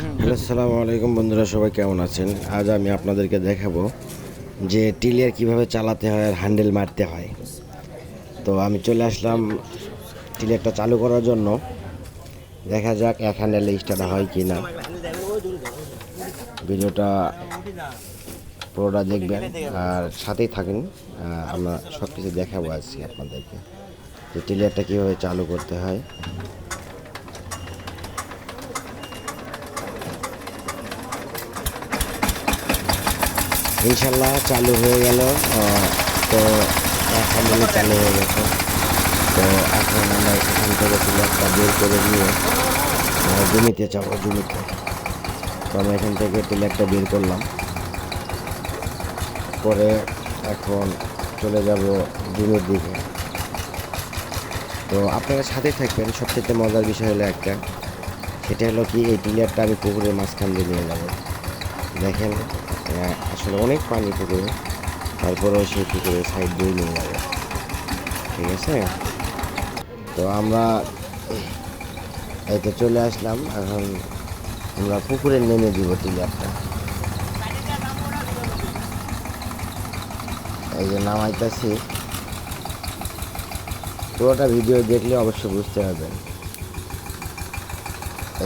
Hello, আসসালামু আলাইকুম বন্ধুরা, সবাই কেমন আছেন? আজ আমি আপনাদেরকে দেখাবো যে টিলিয়ার কীভাবে চালাতে হয় আর হ্যান্ডেল মারতে হয়। তো আমি চলে আসলাম টিলিয়ারটা চালু করার জন্য। দেখা যাক এক হ্যান্ডেলে স্টার্ট হয় কি না ভিডিওটা পুরোটা দেখবেন আর সাথেই থাকেন। আমরা সব কিছু দেখাবো আজকে আপনাদেরকে যে টিলিয়ারটা কীভাবে চালু করতে হয়। ইনশাল্লাহ চালু হয়ে গেল। তো হ্যান্ডেলে চালু হয়ে গেছে। তো এখন আমরা এখান থেকে প্লেটটা বের করে নিয়ে জমিতে যাব, জমিতে। তো আমরা এখান থেকে প্লেটটা বের করলাম। পরে এখন চলে যাব জমির দিকে। তো আপনারা সাথে থাকবেন। সবচেয়ে মজার বিষয় হলো একটা, সেটা হলো কি, এই টিলারটা আমি পুকুরের মাঝখান দিয়ে নিয়ে যাব। দেখেন। আসলে অনেক পানি পুকুরে তারপরেও সেই পুকুরের সাইড দিয়ে নিয়ে যাবে। ঠিক আছে? তো আমরা এই তো চলে আসলাম। এখন আমরা পুকুরে নেমে দিব টিলারটা। এই যে নামাইতেছি। পুরোটা ভিডিও দেখলে অবশ্যই বুঝতে পারবেন।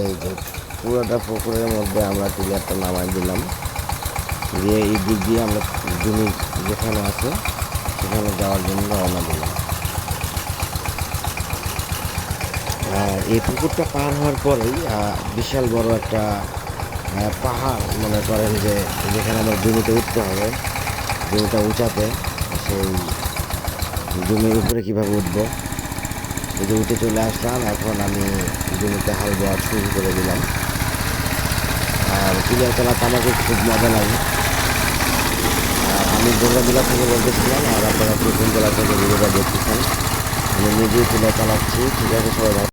এই যে পুরোটা পুকুরের মধ্যে আমরা টিলারটা নামাই দিলাম। দিয়ে এই দিক দিয়ে আমরা জমি যেখানে আছে, সেখানে যাওয়ার জন্য রওনা দিলাম। এই পুকুরটা পার হওয়ার পরেই বিশাল বড় একটা পাহাড় মনে করেন যে যেখানে আমার জমিতে উঠতে হবে। জমিটা উঁচাতে, সেই জমির উপরে কীভাবে উঠবো? যদি উঠে চলে আসলাম, এখন আমি জমিতে হাল দেওয়া শুরু করে দিলাম। আর ক্লিয়ার চালাতে আমাকে খুব মজা লাগে। আর জেলা থেকে বলতেছিলাম, আর আপনারা দুর্গা জেলা থেকে ভিডিওটা দেখতেছেন। আমি নিজেই তুলে চালাচ্ছি ঠিক আছে, সবাই